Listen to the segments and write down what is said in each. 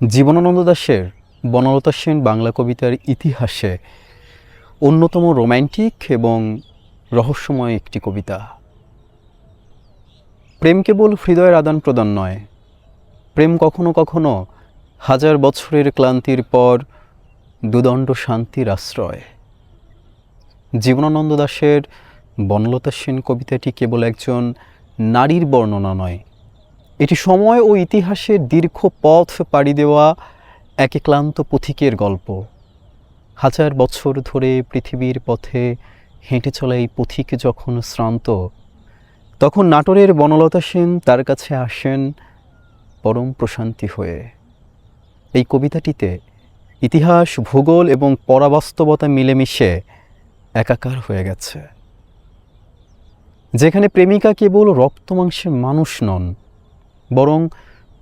জীবনানন্দ দাশের বনলতা সেন বাংলা কবিতার ইতিহাসে অন্যতম রোম্যান্টিক এবং রহস্যময় একটি কবিতা। প্রেম কেবল হৃদয়ের আদান প্রদান নয়, প্রেম কখনো কখনো হাজার বছরের ক্লান্তির পর দুদণ্ড শান্তির আশ্রয়। জীবনানন্দ দাশের বনলতা সেন কবিতাটি কেবল একজন নারীর বর্ণনা নয় এটি সময় ও ইতিহাসের দীর্ঘ পথ পাড়ি দেওয়া এক ক্লান্ত পথিকের গল্প। হাজার বছর ধরে পৃথিবীর পথে হেঁটে চলা এই পথিক যখন শ্রান্ত, তখন নাটোরের বনলতা সেন তার কাছে আসেন পরম প্রশান্তি হয়ে। এই কবিতাটিতে ইতিহাস, ভূগোল এবং পরাবাস্তবতা মিলেমিশে একাকার হয়ে গেছে। যেখানে প্রেমিকা কেবল রক্তমাংসের মানুষ নন বরং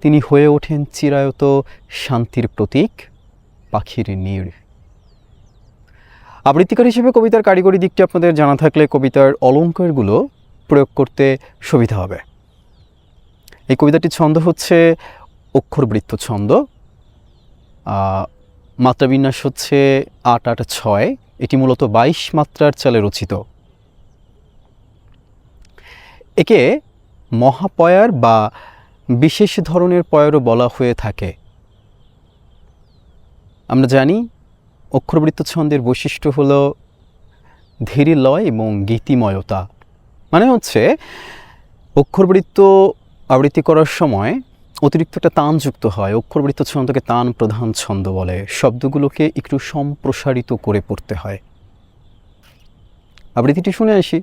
তিনি হয়ে ওঠেন চিরায়ত শান্তির প্রতীক, পাখির নীড়। আবৃত্তিকার হিসেবে কবিতার কারিগরি দিকটি আপনাদের জানা থাকলে কবিতার অলঙ্কারগুলো প্রয়োগ করতে সুবিধা হবে। এই কবিতাটির ছন্দ হচ্ছে অক্ষরবৃত্ত ছন্দ। মাত্রাবিন্যাস হচ্ছে আট আট ছয়। এটি মূলত বাইশ মাত্রার চালে রচিত। একে মহাপয়ার বা বিশেষ ধরনের পয়ারও বলা হয়ে থাকে। আমরা জানি অক্ষরবৃত্ত ছন্দের বৈশিষ্ট্য হল ধীরে লয় এবং গীতিময়তা। মানে হচ্ছে, অক্ষরবৃত্ত আবৃত্তি করার সময় অতিরিক্ত একটা তান যুক্ত হয় অক্ষরবৃত্ত ছন্দকে তান প্রধান ছন্দ বলে, শব্দগুলোকে একটু সম্প্রসারিত করে পড়তে হয়। আবৃত্তিটি শুনে আসি।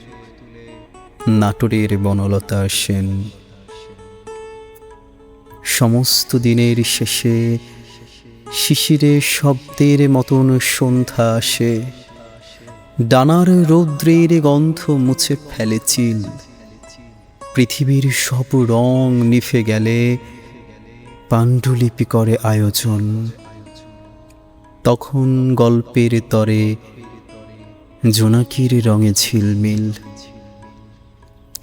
নাটোরের বনলতা সেন। সমস্ত দিনের শেষে শিশিরে শব্দের মতন সন্ধ্যা আসে। ডানার রৌদ্রের গন্ধ মুছে ফেলেছিল পৃথিবীর সব রং নিফে গেলে পাণ্ডুলিপি করে আয়োজন। তখন গল্পের তরে জোনাকির রঙে ঝিলমিল।